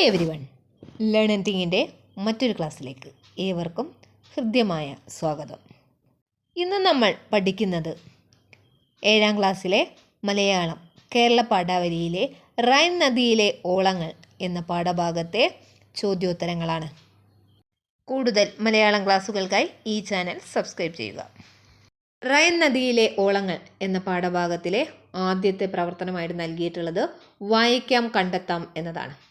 Hi everyone learn തിങ്ങിന്റെ മറ്റൊരു ക്ലാസ്സിലേക്ക് ഏവർക്കും ഹൃദ്യമായ സ്വാഗതം. ഇന്ന് നമ്മൾ പഠിക്കുന്നത് ഏഴാം ക്ലാസ്സിലെ മലയാളം കേരള പാഠാവലിയിലെ റൈൻ നദിയിലെ ഓളങ്ങൾ എന്ന പാഠഭാഗത്തെ ചോദ്യോത്തരങ്ങളാണ്. കൂടുതൽ മലയാളം ക്ലാസ്സുകൾക്കായി ഈ ചാനൽ സബ്സ്ക്രൈബ് ചെയ്യുക. റൈൻ നദിയിലെ ഓളങ്ങൾ എന്ന പാഠഭാഗത്തിലെ ആദ്യത്തെ പ്രവർത്തനമായിട്ട് നൽകിയിട്ടുള്ളത് വായിക്കാം കണ്ടെത്താം എന്നതാണ്.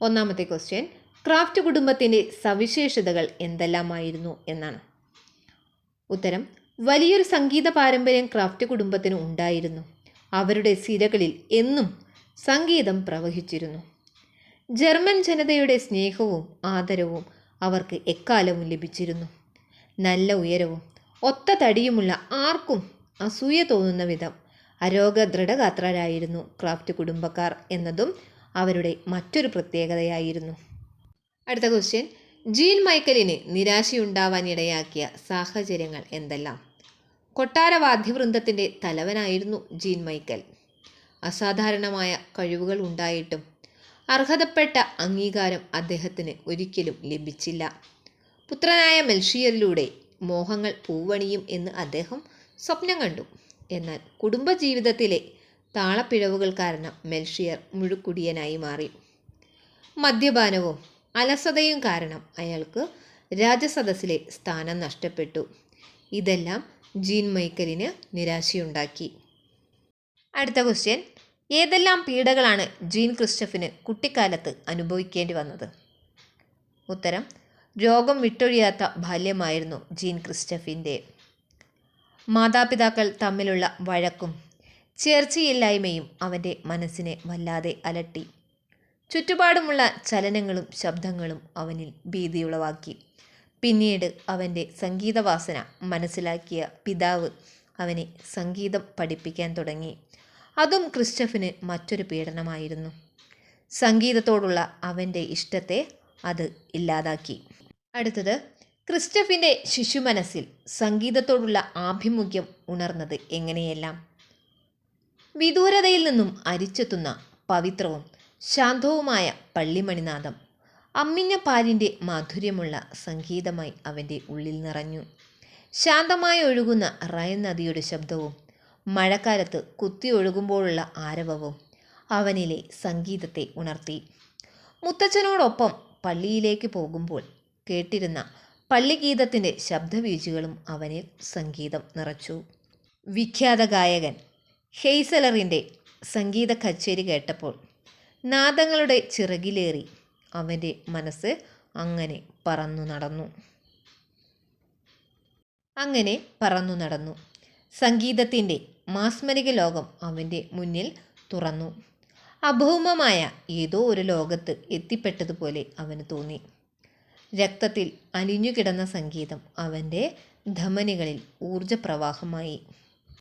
ഒന്നാമത്തെ ക്വസ്റ്റ്യൻ ക്രാഫ്റ്റ് കുടുംബത്തിന്റെ സവിശേഷതകൾ എന്തെല്ലാമായിരുന്നു എന്നാണ്. ഉത്തരം വലിയൊരു സംഗീത പാരമ്പര്യം ക്രാഫ്റ്റ് കുടുംബത്തിന് ഉണ്ടായിരുന്നു. അവരുടെ സിരകളിൽ എന്നും സംഗീതം പ്രവഹിച്ചിരുന്നു. ജർമ്മൻ ജനതയുടെ സ്നേഹവും ആദരവും അവർക്ക് എക്കാലവും ലഭിച്ചിരുന്നു. നല്ല ഉയരവും ഒത്ത തടിയുമുള്ള ആർക്കും അസൂയ തോന്നുന്ന വിധം അരോഗ ദൃഢഗാത്രരായിരുന്നു ക്രാഫ്റ്റ് കുടുംബക്കാർ എന്നതും അവരുടെ മറ്റൊരു പ്രത്യേകതയായിരുന്നു. അടുത്ത ക്വസ്റ്റ്യൻ ജീൻ മൈക്കലിന് നിരാശയുണ്ടാവാൻ ഇടയാക്കിയ സാഹചര്യങ്ങൾ എന്തെല്ലാം? കൊട്ടാര വാദ്യവൃന്ദത്തിന്റെ തലവനായിരുന്നു ജീൻ മൈക്കൽ. അസാധാരണമായ കഴിവുകൾ ഉണ്ടായിട്ടും അർഹതപ്പെട്ട അംഗീകാരം അദ്ദേഹത്തിന് ഒരിക്കലും ലഭിച്ചില്ല. പുത്രനായ മെൽഷിയറിലൂടെ മോഹങ്ങൾ പൂവണിയും എന്ന് അദ്ദേഹം സ്വപ്നം കണ്ടു. എന്നാൽ കുടുംബജീവിതത്തിലെ താളപ്പിഴവുകൾ കാരണം മെൽഷിയർ മുഴുക്കുടിയനായി മാറി. മദ്യപാനവും അലസതയും കാരണം അയാൾക്ക് രാജസദസ്സിലെ സ്ഥാനം നഷ്ടപ്പെട്ടു. ഇതെല്ലാം ജീൻ മൈക്കലിന് നിരാശയുണ്ടാക്കി. അടുത്ത ക്വസ്റ്റ്യൻ. ഏതെല്ലാം പീഡകളാണ് ജീൻ ക്രിസ്റ്റഫിന് കുട്ടിക്കാലത്ത് അനുഭവിക്കേണ്ടി വന്നത്? ഉത്തരം രോഗം വിട്ടൊഴിയാത്ത ബാല്യമായിരുന്നു ജീൻ ക്രിസ്റ്റഫിന്റെ. മാതാപിതാക്കൾ തമ്മിലുള്ള വഴക്കും ചേർച്ചയില്ലായ്മയും അവന്റെ മനസ്സിനെ വല്ലാതെ അലട്ടി. ചുറ്റുപാടുമുള്ള ചലനങ്ങളും ശബ്ദങ്ങളും അവനിൽ ഭീതിയുളവാക്കി. പിന്നീട് അവന്റെ സംഗീതവാസന മനസ്സിലാക്കിയ പിതാവ് അവനെ സംഗീതം പഠിപ്പിക്കാൻ തുടങ്ങി. അതും ക്രിസ്റ്റഫിന് മറ്റൊരു പീഡനമായിരുന്നു. സംഗീതത്തോടുള്ള അവന്റെ ഇഷ്ടത്തെ അത് ഇല്ലാതാക്കി. അടുത്തത് ക്രിസ്റ്റഫിന്റെ ശിശുമനസ്സിൽ സംഗീതത്തോടുള്ള ആഭിമുഖ്യം ഉണർന്നത് എങ്ങനെയെല്ലാം? വിദൂരതയിൽ നിന്നും അരിച്ചെത്തുന്ന പവിത്രവും ശാന്തവുമായ പള്ളിമണിനാഥം അമ്മിഞ്ഞ പാലിന്റെ മാധുര്യമുള്ള സംഗീതമായി അവന്റെ ഉള്ളിൽ നിറഞ്ഞു. ശാന്തമായി ഒഴുകുന്ന റയൻ നദിയുടെ ശബ്ദവും മഴക്കാലത്ത് കുത്തി ഒഴുകുമ്പോഴുള്ള ആരവവും അവനിലെ സംഗീതത്തെ ഉണർത്തി. മുത്തച്ഛനോടൊപ്പം പള്ളിയിലേക്ക് പോകുമ്പോൾ കേട്ടിരുന്ന പള്ളിഗീതത്തിന്റെ ശബ്ദവീഴ്ചകളും അവനിൽ സംഗീതം നിറച്ചു. വിഖ്യാത ഗായകൻ ഹെയ്സലറിന്റെ സംഗീത കച്ചേരി കേട്ടപ്പോൾ നാദങ്ങളുടെ ചിറകിലേറി അവന്റെ മനസ്സ് അങ്ങനെ പറന്നു നടന്നു. അങ്ങനെ പറന്നു നടന്നു. സംഗീതത്തിന്റെ മാസ്മരിക ലോകം അവന്റെ മുന്നിൽ തുറന്നു. അഭൗമമായ ഏതോ ഒരു ലോകത്ത് എത്തിപ്പെട്ടതുപോലെ അവന് തോന്നി. രക്തത്തിൽ അലിഞ്ഞുകിടന്ന സംഗീതം അവന്റെ ധമനികളിൽ ഊർജപ്രവാഹമായി.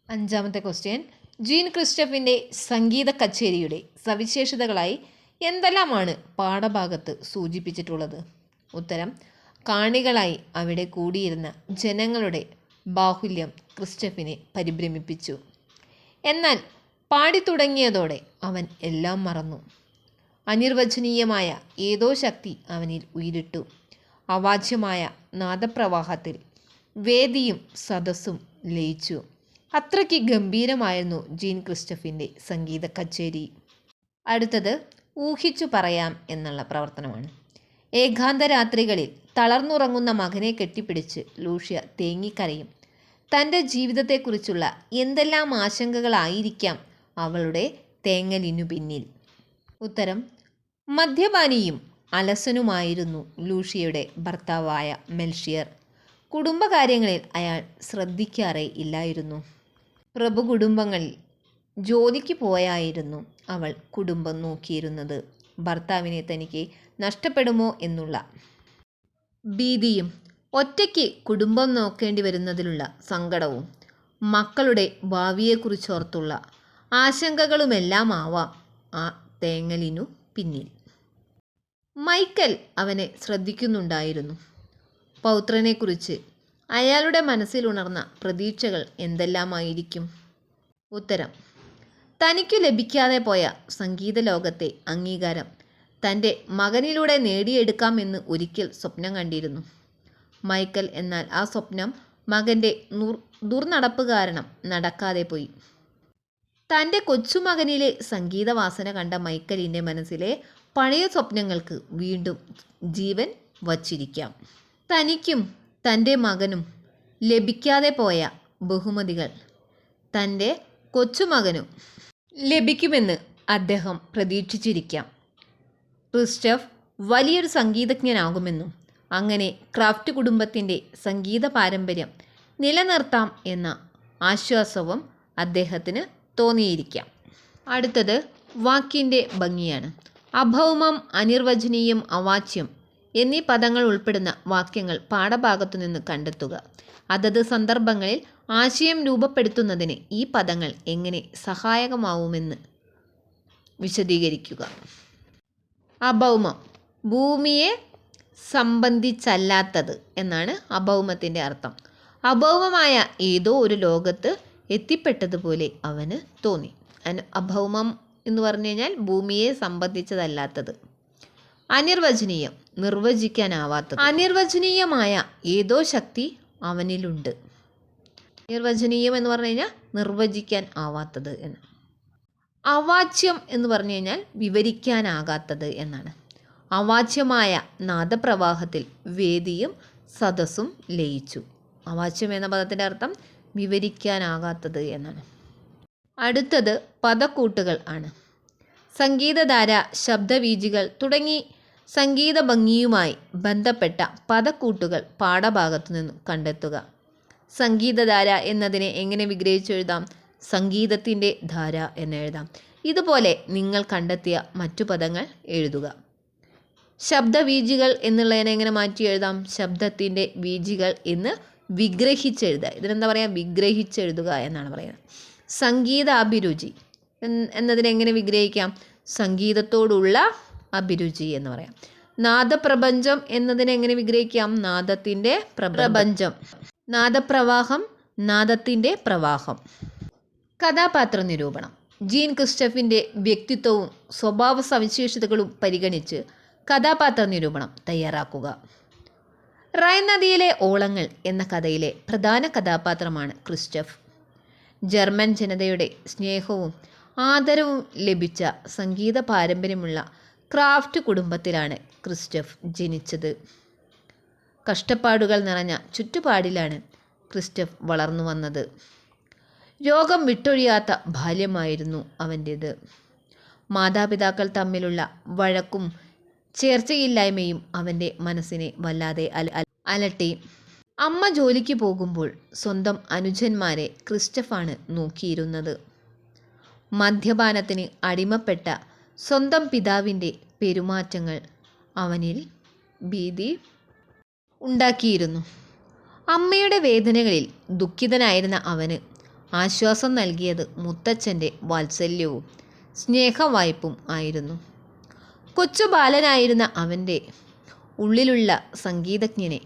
അഞ്ചാമത്തെ ക്വസ്റ്റ്യൻ ജീൻ ക്രിസ്റ്റഫിന്റെ സംഗീത കച്ചേരിയുടെ സവിശേഷതകളായി എന്തെല്ലാമാണ് പാഠഭാഗത്ത് സൂചിപ്പിച്ചിട്ടുള്ളത്? ഉത്തരം കാണികളായി അവിടെ കൂടിയിരുന്ന ജനങ്ങളുടെ ബാഹുല്യം ക്രിസ്റ്റഫിനെ പരിഭ്രമിപ്പിച്ചു. എന്നാൽ പാടി തുടങ്ങിയതോടെ അവൻ എല്ലാം മറന്നു. അനിർവചനീയമായ ഏതോ ശക്തി അവനിൽ ഉയിരിട്ടു. അവാച്യമായ നാദപ്രവാഹത്തിൽ വേദിയും സദസ്സും ലയിച്ചു. അത്രയ്ക്ക് ഗംഭീരമായിരുന്നു ജീൻ ക്രിസ്റ്റഫിന്റെ സംഗീത കച്ചേരി. അടുത്തത് ഊഹിച്ചു പറയാം എന്നുള്ള പ്രവർത്തനമാണ്. ഏകാന്ത രാത്രികളിൽ തളർന്നുറങ്ങുന്ന മകനെ കെട്ടിപ്പിടിച്ച് ലൂഷ്യ തേങ്ങിക്കരയും. തന്റെ ജീവിതത്തെക്കുറിച്ചുള്ള എന്തെല്ലാം ആശങ്കകളായിരിക്കാം അവളുടെ തേങ്ങലിനു പിന്നിൽ? ഉത്തരം മദ്യപാനിയും അലസനുമായിരുന്നു ലൂഷ്യയുടെ ഭർത്താവായ മെൽഷിയർ. കുടുംബകാര്യങ്ങളിൽ അയാൾ ശ്രദ്ധിക്കാറേ ഇല്ലായിരുന്നു. പ്രഭു കുടുംബങ്ങളിൽ ജോലിക്ക് പോയായിരുന്നു അവൾ കുടുംബം നോക്കിയിരുന്നത്. ഭർത്താവിനെ തനിക്ക് നഷ്ടപ്പെടുമോ എന്നുള്ള ഭീതിയും ഒറ്റയ്ക്ക് കുടുംബം നോക്കേണ്ടി വരുന്നതിലുള്ള സങ്കടവും മക്കളുടെ ഭാവിയെക്കുറിച്ചോർത്തുള്ള ആശങ്കകളുമെല്ലാം ആവാം ആ തേങ്ങലിനു പിന്നിൽ. മൈക്കൽ അവനെ ശ്രദ്ധിക്കുന്നുണ്ടായിരുന്നു. പൗത്രനെക്കുറിച്ച് അയാളുടെ മനസ്സിലുണർന്ന പ്രതീക്ഷകൾ എന്തെല്ലാമായിരിക്കും? ഉത്തരം. തനിക്കു ലഭിക്കാതെ പോയ സംഗീത ലോകത്തെ അംഗീകാരം തന്റെ മകനിലൂടെ നേടിയെടുക്കാമെന്ന് ഒരിക്കൽ സ്വപ്നം കണ്ടിരുന്നു. മൈക്കൽ എന്നാൽ ആ സ്വപ്നം മകന്റെ ദുർ ദുർനടപ്പ് കാരണം നടക്കാതെ പോയി. തന്റെ കൊച്ചുമകനിലെ സംഗീതവാസന കണ്ട മൈക്കലിന്റെ മനസ്സിലെ പഴയ സ്വപ്നങ്ങൾക്ക് വീണ്ടും ജീവൻ വച്ചിരിക്കാം. തനിക്കും തന്റെ മകനും ലഭിക്കാതെ പോയ ബഹുമതികൾ. തന്റെ കൊച്ചുമകനും ലഭിക്കുമെന്ന് അദ്ദേഹം പ്രതീക്ഷിച്ചിരിക്കാം. ക്രിസ്റ്റഫ് വലിയൊരു സംഗീതജ്ഞനാകുമെന്നും അങ്ങനെ ക്രാഫ്റ്റ് കുടുംബത്തിന്റെ സംഗീത പാരമ്പര്യം നിലനിർത്താം എന്ന ആശ്വാസവും അദ്ദേഹത്തിന് തോന്നിയിരിക്കാം. അടുത്തത് വാക്കിന്റെ ഭംഗിയാണ്. അഭൗമം അനിർവചനീയം അവാച്യം എന്നീ പദങ്ങൾ ഉൾപ്പെടുന്ന വാക്യങ്ങൾ പാഠഭാഗത്തു നിന്ന് കണ്ടെത്തുക. അതത് സന്ദർഭങ്ങളിൽ ആശയം രൂപപ്പെടുത്തുന്നതിന് ഈ പദങ്ങൾ എങ്ങനെ സഹായകമാവുമെന്ന് വിശദീകരിക്കുക. അഭൗമം ഭൂമിയെ സംബന്ധിച്ചല്ലാത്തത് എന്നാണ് അഭൗമത്തിന്റെ അർത്ഥം. അഭൗമമായ ഏതോ ഒരു ലോകത്ത് എത്തിപ്പെട്ടതുപോലെ അവന് തോന്നി. അഭൗമം എന്ന് പറഞ്ഞു കഴിഞ്ഞാൽ ഭൂമിയെ സംബന്ധിച്ചതല്ലാത്തത്. അനിർവചനീയം നിർവചിക്കാനാവാത്തത്. അനിർവചനീയമായ ഏതോ ശക്തി അവനിലുണ്ട്. നിർവചനീയം എന്ന് പറഞ്ഞു കഴിഞ്ഞാൽ നിർവചിക്കാൻ ആവാത്തത് എന്ന്. അവാച്യം എന്ന് പറഞ്ഞു കഴിഞ്ഞാൽ വിവരിക്കാനാകാത്തത് എന്നാണ്. അവാച്യമായ നാദപ്രവാഹത്തിൽ വേദിയും സദസ്സും ലയിച്ചു. അവാച്യം എന്ന പദത്തിന്റെ അർത്ഥം വിവരിക്കാനാകാത്തത് എന്നാണ്. അടുത്തത് പദക്കൂട്ടുകൾ ആണ്. സംഗീതധാര ശബ്ദവീജികൾ തുടങ്ങി സംഗീത ഭംഗിയുമായി ബന്ധപ്പെട്ട പദക്കൂട്ടുകൾ പാഠഭാഗത്തു നിന്നും കണ്ടെത്തുക. സംഗീതധാര എന്നതിനെ എങ്ങനെ വിഗ്രഹിച്ചെഴുതാം? സംഗീതത്തിന്റെ ധാര എന്ന് എഴുതാം ഇതുപോലെ നിങ്ങൾ കണ്ടെത്തിയ മറ്റു പദങ്ങൾ എഴുതുക. ശബ്ദവീജികൾ എന്നുള്ളതിനെ എങ്ങനെ മാറ്റി എഴുതാം ശബ്ദത്തിന്റെ വീജികൾ എന്ന് വിഗ്രഹിച്ചെഴുതുക. ഇതിനെന്താ പറയുക? വിഗ്രഹിച്ചെഴുതുക എന്നാണ് പറയുന്നത്. സംഗീത അഭിരുചി എൻ- എന്നതിനെ എങ്ങനെ വിഗ്രഹിക്കാം? സംഗീതത്തോടുള്ള അഭിരുചി എന്ന് പറയാം. നാദപ്രപഞ്ചം എന്നതിനെ എങ്ങനെ വിഗ്രഹിക്കാം? നാദത്തിന്റെ പ്രപഞ്ചം. നാദപ്രവാഹം നാദത്തിന്റെ പ്രവാഹം. കഥാപാത്ര നിരൂപണം ജീൻ ക്രിസ്റ്റഫിന്റെ വ്യക്തിത്വവും സ്വഭാവ സവിശേഷതകളും പരിഗണിച്ച് കഥാപാത്ര നിരൂപണം തയ്യാറാക്കുക. റൈൻ നദിയിലെ ഓളങ്ങൾ എന്ന കഥയിലെ പ്രധാന കഥാപാത്രമാണ് ക്രിസ്റ്റഫ്. ജർമ്മൻ ജനതയുടെ സ്നേഹവും ആദരവും ലഭിച്ച സംഗീത പാരമ്പര്യമുള്ള ക്രാഫ്റ്റ് കുടുംബത്തിലാണ് ക്രിസ്റ്റഫ് ജനിച്ചത്. കഷ്ടപ്പാടുകൾ നിറഞ്ഞ ചുറ്റുപാടിലാണ് ക്രിസ്റ്റഫ് വളർന്നു വന്നത്. രോഗം വിട്ടൊഴിയാത്ത ബാല്യമായിരുന്നു അവന്റേത്. മാതാപിതാക്കൾ തമ്മിലുള്ള വഴക്കും ചേർച്ചയില്ലായ്മയും അവന്റെ മനസ്സിനെ വല്ലാതെ അല അല- അലട്ടി. അമ്മ ജോലിക്ക് പോകുമ്പോൾ സ്വന്തം അനുജന്മാരെ ക്രിസ്റ്റഫാണ് നോക്കിയിരുന്നത്. മദ്യപാനത്തിന് അടിമപ്പെട്ട സ്വന്തം പിതാവിന്റെ പെരുമാറ്റങ്ങൾ അവനിൽ ഭീതി ഉണ്ടാക്കിയിരുന്നു. അമ്മയുടെ വേദനകളിൽ ദുഃഖിതനായിരുന്ന അവന് ആശ്വാസം നൽകിയത് മുത്തച്ഛന്റെ വാത്സല്യവും സ്നേഹവായ്പും ആയിരുന്നു. കൊച്ചു ബാലനായിരുന്ന അവന്റെ ഉള്ളിലുള്ള സംഗീതജ്ഞനെ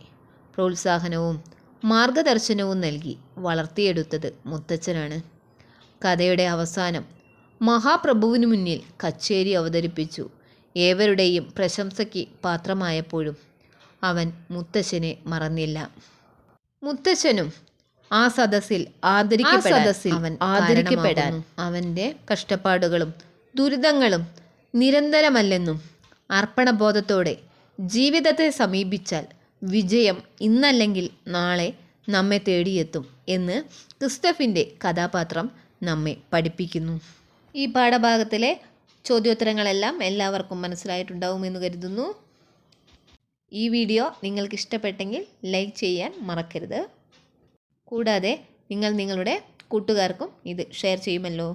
പ്രോത്സാഹനവും മാർഗദർശനവും നൽകി വളർത്തിയെടുത്തത് മുത്തച്ഛനാണ്. കഥയുടെ അവസാനം മഹാപ്രഭുവിനു മുന്നിൽ കച്ചേരി അവതരിപ്പിച്ചു. ഏവരുടെയും പ്രശംസയ്ക്ക് പാത്രമായപ്പോഴും അവൻ മുത്തശ്ശനെ മറന്നില്ല. മുത്തശ്ശനും ആ സദസ്സിൽ സദസ്സിൽ അവൻ ആദരിക്കപ്പെടാൻ അവന്റെ കഷ്ടപ്പാടുകളും ദുരിതങ്ങളും നിരന്തരമല്ലെന്നും അർപ്പണബോധത്തോടെ ജീവിതത്തെ സമീപിച്ചാൽ വിജയം ഇന്നല്ലെങ്കിൽ നാളെ നമ്മെ തേടിയെത്തും എന്ന് ക്രിസ്റ്റഫിന്റെ കഥാപാത്രം നമ്മെ പഠിപ്പിക്കുന്നു. ഈ പാഠഭാഗത്തിലെ ചോദ്യോത്തരങ്ങളെല്ലാം എല്ലാവർക്കും മനസ്സിലായിട്ടുണ്ടാവും എന്ന് കരുതുന്നു. ഈ വീഡിയോ നിങ്ങൾക്ക് ഇഷ്ടപ്പെട്ടെങ്കിൽ ലൈക്ക് ചെയ്യാൻ മറക്കരുത്. കൂടാതെ നിങ്ങൾ നിങ്ങളുടെ കൂട്ടുകാർക്കും ഇത് ഷെയർ ചെയ്യുമല്ലോ.